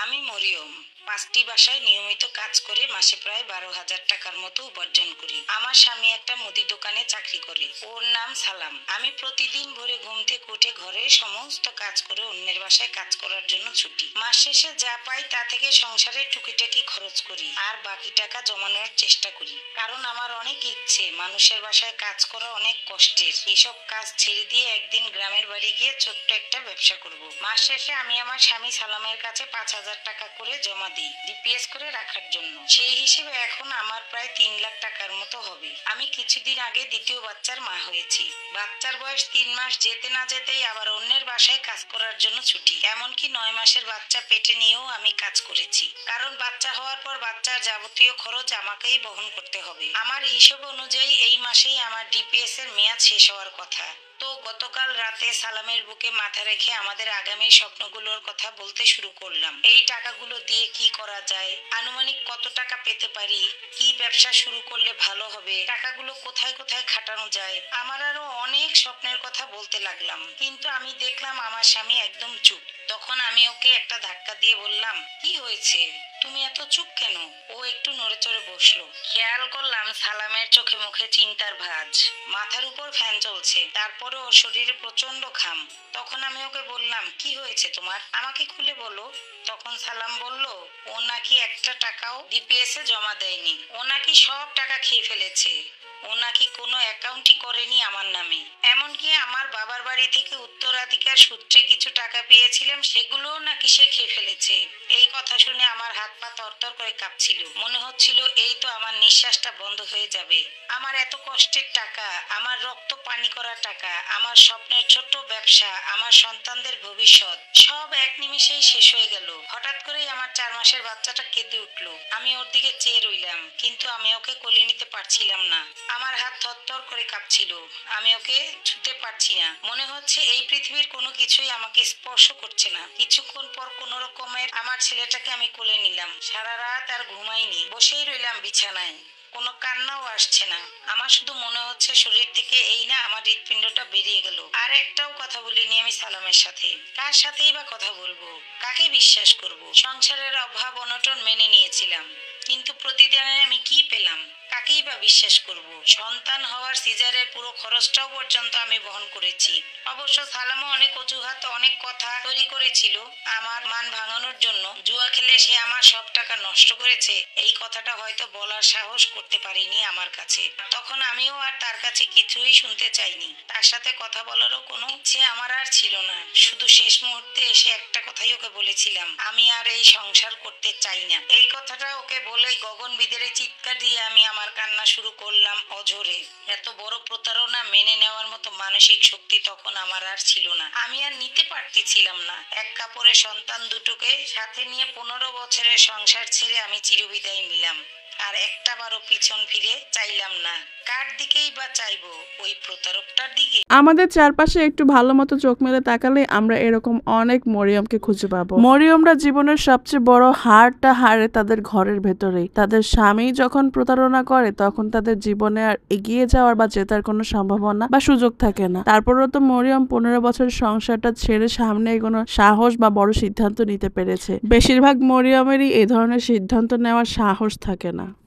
আমি মরিয়ম, পাঁচটি বাসায় নিয়মিত কাজ করে মাসে প্রায় বারো হাজার টাকার মতো উপার্জন করি। আমার স্বামী একটা মুদি দোকানে চাকরি করে। ওর নাম সালাম। আমি প্রতিদিন ভোরে ঘুম থেকে ঘরের সমস্ত কাজ করে অন্যের বাসায় কাজ করার জন্য ছুটি। মাস শেষে যা পাই তা থেকে সংসারে টুকিটাকি খরচ করি আর বাকি টাকা জমানোর চেষ্টা করি। কারণ আমার অনেক ইচ্ছে মানুষের বাসায় কাজ করা অনেক কষ্টের। এইসব কাজ ছেড়ে দিয়ে একদিন গ্রামের বাড়ি গিয়ে ছোট্ট একটা ব্যবসা করব। মাস শেষে আমি আমার স্বামী সালামের কাছে পাঁচ হাজার টাকা করে জমা দিই ডিপিএস করে রাখার জন্য। সেই হিসেবে এখন আমার প্রায় তিন লাখ টাকার মতো হবে। আমি কিছুদিন আগে দ্বিতীয় বাচ্চার মা হয়েছি। বাচ্চার বয়স তিন মাস, যেতে না যেতেই আবার অন্যের বাসায় কাজ করার জন্য ছুটি। এমনকি নয় মাসের বাচ্চা পেটে নিয়েও আমি কাজ করেছি। কারণ বাচ্চা হওয়ার পর বাচ্চার যাবতীয় খরচ আমাকেই বহন করতে হবে। আমার হিসেব অনুযায়ী এই মাসেই আমার ডিপিএস এর মেয়াদ শেষ হওয়ার কথা। তো গতকাল রাতে সালামের বুকে মাথা রেখে আমাদের আগামী স্বপ্নগুলোর কথা বলতে শুরু করলাম। এই টাকাগুলো দিয়ে কি করা যায়? আনুমানিক কত টাকা পেতে পারি? কি ব্যবসা শুরু করলে ভালো হবে? টাকাগুলো কোথায় কোথায় খাটানো যায়? আমার আরও অনেক স্বপ্নের কথা বলতে লাগলাম। কিন্তু আমি দেখলাম আমার স্বামী একদম চুপ। তখন আমি ওকে একটা ধাক্কা দিয়ে বললাম, কি হয়েছে? তুমি এত চুপ কেন? ও একটু নড়ে চড়ে বসল। খেয়াল করলাম সালামের চোখে মুখে চিন্তার ভাঁজ। মাথার উপর ফ্যান চলছে, তারপরে ওর শরীরে প্রচণ্ড ঘাম। তখন আমি ওকে বললাম, কি হয়েছে তোমার? আমাকে খুলে বলো। তখন সালাম বলল, ও নাকি একটা টাকাও ডিপিএস জমা দেয়নি। ও নাকি সব টাকা খেয়ে ফেলেছে। ও নাকি কোনো অ্যাকাউন্টই করেনি আমার নামে। এমনকি আমার বাবার বাড়ি উত্তরাধিকার সূত্রে কিছু টাকা পেয়েছিলাম, সেগুলোও নাকি সে খেয়ে ফেলেছে। এই কথা শুনে আমার হাত পা তরতর করে কাঁপছিল। মনে হচ্ছিল এই তো আমার নিঃশ্বাসটা বন্ধ হয়ে যাবে। আমার এত কষ্টের টাকা, আমার রক্ত পানি করা টাকা, আমার স্বপ্নের ছোট্ট ব্যবসা, আমার সন্তানদের ভবিষ্যৎ, সব এক নিমিষেই শেষ হয়ে গেল। হঠাৎ করেই আমার চার মাসের বাচ্চাটা কেঁদে উঠল। আমি ওর দিকে চেয়ে রইলাম, কিন্তু আমি ওকে কোলে নিতে পারছিলাম না। আমার হাত থরথর করে কাঁপছিল। আমি ওকে ছুতে পারছি না। মনে হচ্ছে এই পৃথিবীর কোনো কিছুই আমাকে স্পর্শ করছে না। কিছুক্ষণ পর কোনো রকমের আমার ছেলেটাকে আমি কোলে নিলাম। সারা রাত আর ঘুমাইনি। বসেই রইলাম বিছানায়। কোনো কান্নাও আসছে না। আমার শুধু মনে হচ্ছে শরীর থেকে এই না আমার হৃৎপিণ্ডটা বেরিয়ে গেল। আর একটাও কথা বলিনি আমি সালামের সাথে। কার সাথেই বা কথা বলব? কাকে বিশ্বাস করব? সংসারের অভাব অনটন মেনে নিয়েছিলাম। কিন্তু প্রতিদিনে আমি কি পেলাম? কাকেই বা বিশ্বাস করব? সন্তান হওয়ার সিজারের পুরো খরচটাও পর্যন্ত আমি বহন করেছি। অবশ্য সালামও অনেক অজুহাত, অনেক কথা তৈরি করেছিল। আমার মান ভাঙানোর জন্য জুয়া খেলে সে আমার সব টাকা নষ্ট করেছে। এই কথাটা হয়তো বলার সাহস করতে পারিনি আমার কাছে। তখন আমিও আর তার কাছে কিছুই শুনতে চাইনি। তার সাথে কথা বলারও কোনো ইচ্ছে আমার আর ছিল না। শুধু শেষ মুহূর্তে এসে একটা কথাই ওকে বলেছিলাম, আমি আর এই সংসার করতে চাই না। এই কথাটা ওকে বলেই গগন বিদেরে চিৎকার দিয়ে আমি আমার কান্না শুরু করলাম অঝরে। এত বড় প্রতারণা মেনে নেওয়ার মতো মানসিক শক্তি তখন আমার আর ছিল না। আমি আর নিতে পারতেছিলাম না। এক কাপড়ে সন্তান দুটোকে সাথে নিয়ে পনেরো বছরের সংসার ছেড়ে আমি চিরবিদায় নিলাম। আর একটা বারও পিছন ফিরে চাইলাম না। আমাদের চারপাশে একটু ভালো মতো চোখ মেলে তাকালে আমরা এরকম অনেক মরিয়মকে খুঁজে পাবো। মরিয়মরা জীবনের সবচেয়ে বড় হারটা হারে তাদের ঘরের ভেতরেই। তাদের স্বামী যখন প্রতারণা করে, তখন তাদের জীবনে আর এগিয়ে যাওয়ার বা জেতার কোনো সম্ভাবনা বা সুযোগ থাকে না। তারপরেও তো মরিয়ম পনেরো বছরের সংসারটা ছেড়ে সামনে এগোনো সাহস বা বড় সিদ্ধান্ত নিতে পেরেছে। বেশিরভাগ মরিয়মেরই এ ধরনের সিদ্ধান্ত নেওয়ার সাহস থাকে না।